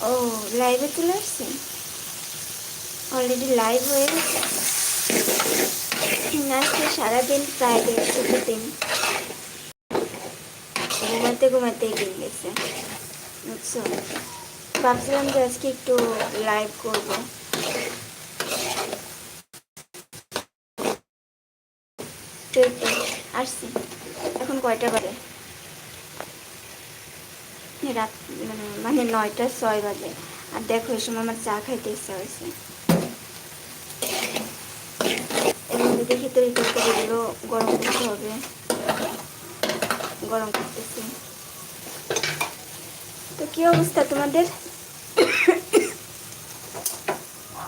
ও লাইভে চলে আসছে? অলরেডি লাইভ হয়ে গেছে? আজকে সারাদিন প্রায় গেছে দিন ঘুমাতে ঘুমাতে দিন গেছে, বুঝছ? ভাবছিলাম যে আজকে একটু লাইভ করব। আসছি। এখন কয়টা বাজে? রাত মানে মানে নয়টা, ছয় বাজে। আর দেখো, এই সময় আমার চা খাইতে ইচ্ছা হয়েছে দেখি তো এই গরম করতে হবে। গরম করতেছি। তো কি অবস্থা তোমাদের?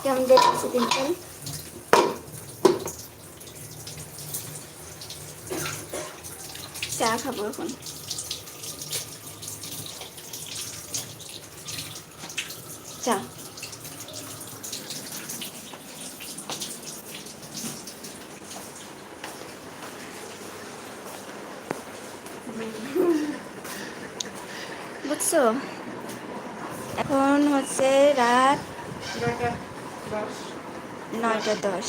কেমন দেখতেছি দিনকাল? চা খাব এখন চা বুঝছ? এখন হচ্ছে রাত নয়টা দশ।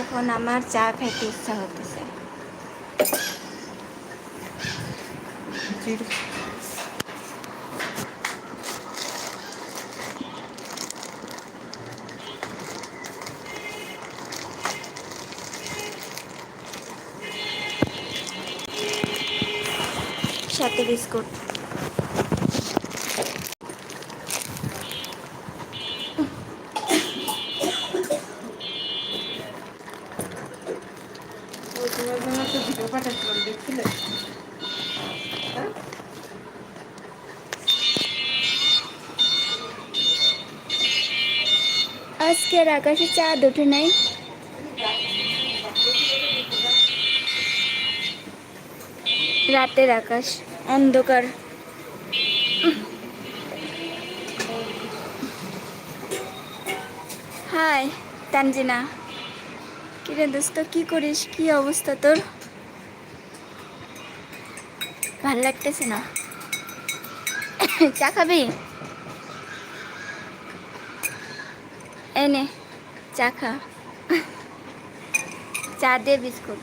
এখন আমার চা খাইতে ইচ্ছা হতেছে সাথে বিস্কুট? আজকের আকাশে চাঁদ ওঠে নাই রাতের আকাশ অন্ধকার। হাই তানজিনা। কিরে দোস্ত কি করিস? কি অবস্থা তোর? ভালো লাগতেছে না। চা খাবি? এনে চা খা। চা দিয়ে বিস্কুট।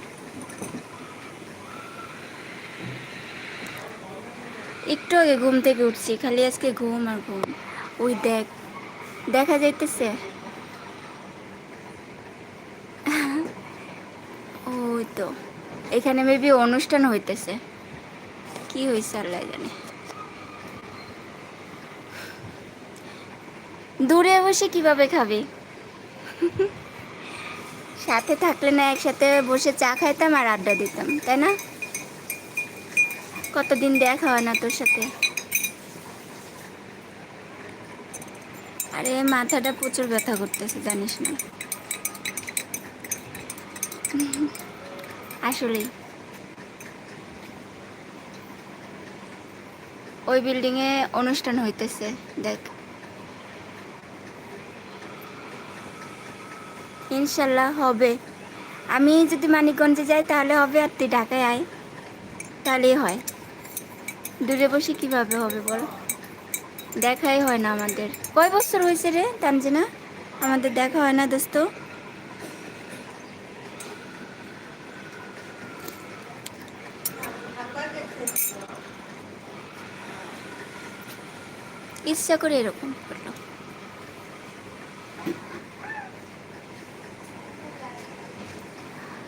একটু আগে ঘুম থেকে উঠছি, খালি আজকে ঘুম আর ঘুম। ওই দেখ, দেখা যাইতেছে। ওই তো, এখানে মেবি অনুষ্ঠান হইতেছে। কি হয়েছে আল্লাহ জানে। দূরে বসে কীভাবে খাবি? সাথে থাকলে না একসাথে বসে চা খাইতাম আর আড্ডা দিতাম, তাই না? কতদিন দেখা হয় না তোর সাথে? আরে মাথাটা প্রচুর ব্যথা করতেছে, জানিস না। আসলেই। ওই বিল্ডিংয়ে অনুষ্ঠান হইতেছে, দেখ। ইনশাল্লাহ হবে। আমি যদি মানিকগঞ্জে যাই, তাহলে হবে আর তুই ঢাকায় আয়। তাহলেই হয়। দূরে বসে কীভাবে হবে বল? দেখাই হয় না আমাদের। কয় বছর হয়েছে রে তানজিনা? আমাদের দেখা হয় না দোস্ত। ইচ্ছা করে এরকম করল।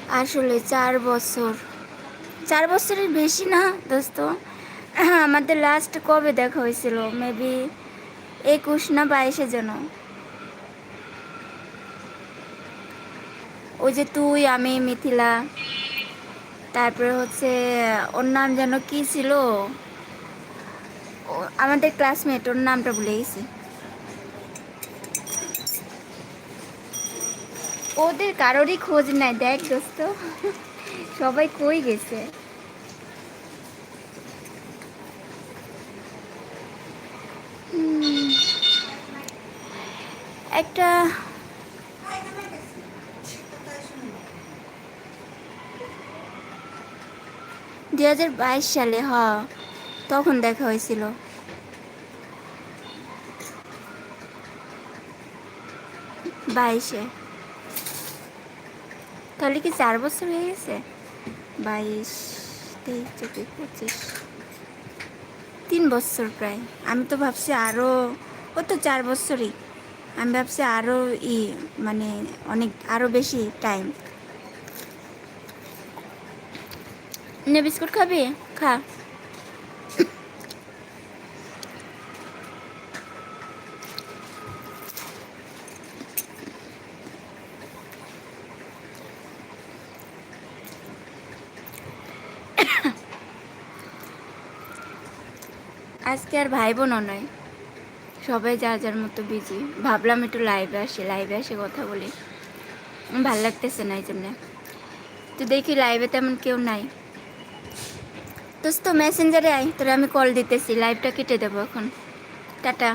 আসলে চার বছর। চার বছরের বেশি না দোস্ত। আমাদের লাস্ট কবে দেখা হয়েছিল? মেবি একুশ না বাইশে যেন। ওই যে তুই, আমি, মিথিলা, তারপরে হচ্ছে, ওর নাম যেন কি ছিল? আমাদের ক্লাসমেট ওর নামটা ভুলে গেছি। ওদের কারোরই খোঁজ নাই, দেখ দোস্ত। সবাই কই গেছে? একটা দু হাজার বাইশ সালে, হ, তখন দেখা হয়েছিল। বাইশে। তাহলে কি চার বছর হয়ে গেছে? বাইশ, তেইশ, চব্বিশ, পঁচিশ। তিন বছর প্রায়। আমি তো ভাবছি আরও ও তো চার বছরই। আমি ভাবছি আরও ই মানে অনেক আরও বেশি টাইম নে বিস্কুট খাবি? খা। আজকে আর ভাই বোনও নয় সবাই যার যার মতো বিজি ভাবলাম একটু লাইভে আসি লাইভে আসে কথা বলি। ভালো লাগতেছে না এই জন্যে তো দেখি লাইভে তেমন কেউ নাই। তো মেসেঞ্জারে আয়, তোরে আমি কল দিতেছি। লাইভটা কেটে দেবো এখন। টাটা।